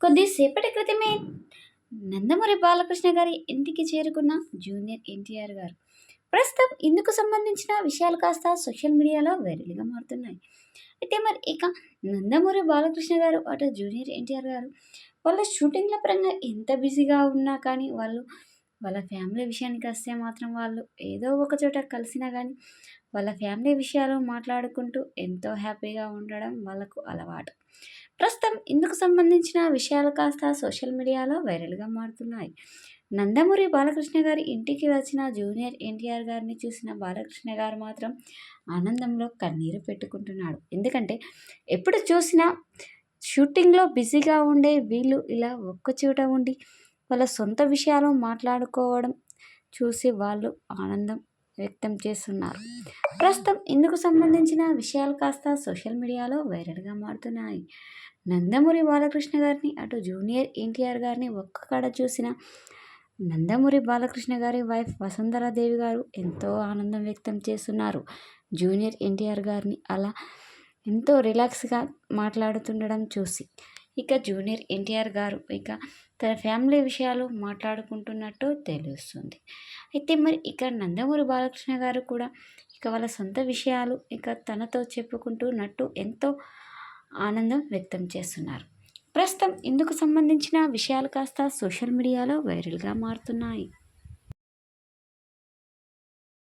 కొద్దిసేపటి క్రితమే నందమూరి బాలకృష్ణ గారి ఇంటికి చేరుకున్న జూనియర్ ఎన్టీఆర్ గారు. ప్రస్తుతం ఇందుకు సంబంధించిన విషయాలు కాస్త సోషల్ మీడియాలో వైరల్గా మారుతున్నాయి. అయితే మరి ఇక నందమూరి బాలకృష్ణ గారు అటు జూనియర్ ఎన్టీఆర్ గారు వాళ్ళ షూటింగ్ల పరంగా ఎంత బిజీగా ఉన్నా కానీ వాళ్ళు వాళ్ళ ఫ్యామిలీ విషయానికి వస్తే మాత్రం వాళ్ళు ఏదో ఒక చోట కలిసినా కానీ వాళ్ళ ఫ్యామిలీ విషయాలు మాట్లాడుకుంటూ ఎంతో హ్యాపీగా ఉండడం వాళ్ళకు అలవాటు. ప్రస్తుతం ఇందుకు సంబంధించిన విషయాలు కాస్త సోషల్ మీడియాలో వైరల్గా మారుతున్నాయి. నందమూరి బాలకృష్ణ గారి ఇంటికి వచ్చిన జూనియర్ ఎన్టీఆర్ గారిని చూసిన బాలకృష్ణ గారు మాత్రం ఆనందంలో కన్నీరు పెట్టుకుంటున్నాడు. ఎందుకంటే ఎప్పుడు చూసినా షూటింగ్లో బిజీగా ఉండే వీళ్ళు ఇలా ఒక్క చోట ఉండి వాళ్ళ సొంత విషయాలు మాట్లాడుకోవడం చూసి వాళ్ళు ఆనందం వ్యక్తం చేస్తున్నారు. ప్రస్తుతం ఇందుకు సంబంధించిన విషయాలు కాస్త సోషల్ మీడియాలో వైరల్గా మారుతున్నాయి. నందమూరి బాలకృష్ణ గారిని అటు జూనియర్ ఎన్టీఆర్ గారిని ఒక్కకాడ చూసిన నందమూరి బాలకృష్ణ గారి వైఫ్ వసుంధరాదేవి గారు ఎంతో ఆనందం వ్యక్తం చేస్తున్నారు. జూనియర్ ఎన్టీఆర్ గారిని అలా ఎంతో రిలాక్స్గా మాట్లాడుతుండడం చూసి ఇక జూనియర్ ఎన్టీఆర్ గారు ఇక తన ఫ్యామిలీ విషయాలు మాట్లాడుకుంటున్నట్టు తెలుస్తుంది. అయితే మరి ఇక నందమూరి బాలకృష్ణ గారు కూడా ఇక వాళ్ళ సొంత విషయాలు ఇక తనతో చెప్పుకుంటున్నట్టు ఎంతో ఆనందం వ్యక్తం చేస్తున్నారు. ప్రస్తుతం ఇందుకు సంబంధించిన విషయాలు కాస్త సోషల్ మీడియాలో వైరల్గా మారుతున్నాయి.